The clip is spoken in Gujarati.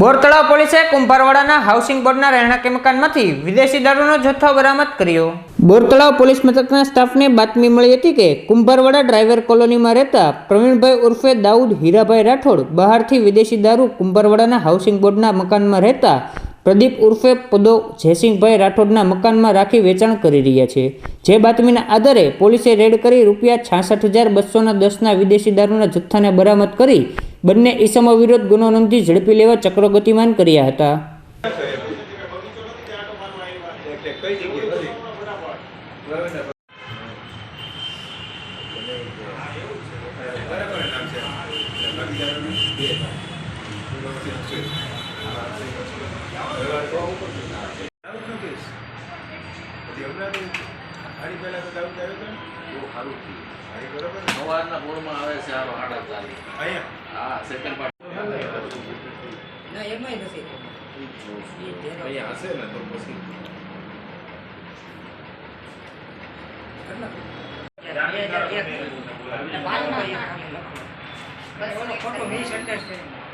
બોરતળાવ પોલીસે કુંભારવાડાના હાઉસિંગ બોર્ડના રહેણાંક મકાનમાંથી વિદેશી દારૂનો જથ્થો બરામદ કર્યો. બોરતળાવ પોલીસ મથકના સ્ટાફને બાતમી મળી હતી કે કુંભારવાડા ડ્રાઈવર કોલોનીમાં રહેતા પ્રવીણભાઈ ઉર્ફે દાઉદ હીરાભાઈ રાઠોડ બહારથી વિદેશી દારૂ કુંભારવાડાના હાઉસિંગ બોર્ડના મકાનમાં રહેતા પ્રદીપ ઉર્ફે પદો જયસિંહભાઈ રાઠોડના મકાનમાં રાખી વેચાણ કરી રહ્યા છે. જે બાતમીના આધારે પોલીસે રેડ કરી રૂપિયા છાસઠ હજાર બસોના દસના વિદેશી દારૂના જથ્થાને બરામદ કરી બંને ઈસમો વિરુદ્ધ ગુનો નોંધી ઝડપી લેવા ચક્રો ગતિમાન કર્યા હતા. સવારના પોળમાં આવે છે આરો આડા ચાલી. હા સેકન્ડ પાર્ટ અહીંયા હશે ને તો પછી. Photo misunderstanding